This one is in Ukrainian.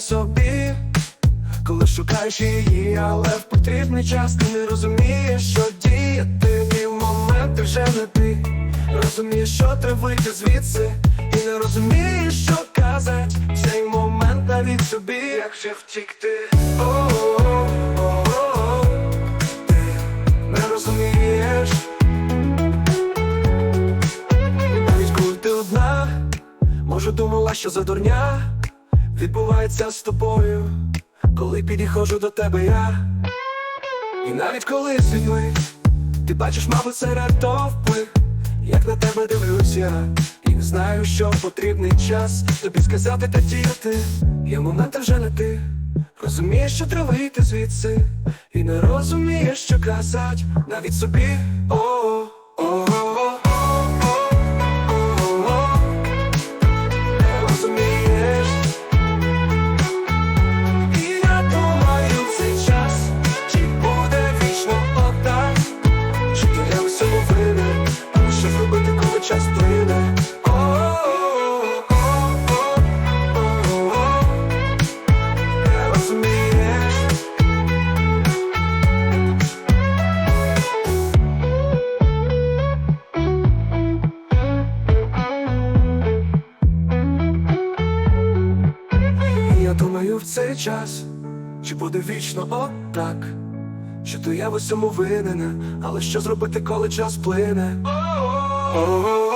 собі, коли шукаєш її, але в потрібний час ти не розумієш, що діяти в момент ти вже не ти. Розумієш, що треба вийти звідси, і не розумієш, що казать в цей момент навіть собі, як же втікти. Розумієш. Навіть коли ти одна, може думала, що за дурня відбувається з тобою, коли підіходжу до тебе я. І навіть коли світлий, ти бачиш, мабуть, серед товпи, як на тебе дивлюся, і не знаю, що потрібний час тобі сказати та діяти. Є моменти вже не ти. Розумієш, що треба вийти звідси, і не розумієш, що казать навіть собі. О, зробити, коли час плине. О-о-о-о-о-о. Не розумієш. Я думаю в цей час, чи буде вічно отак, чи то я в усьому винен, але що зробити, коли час плине? oh.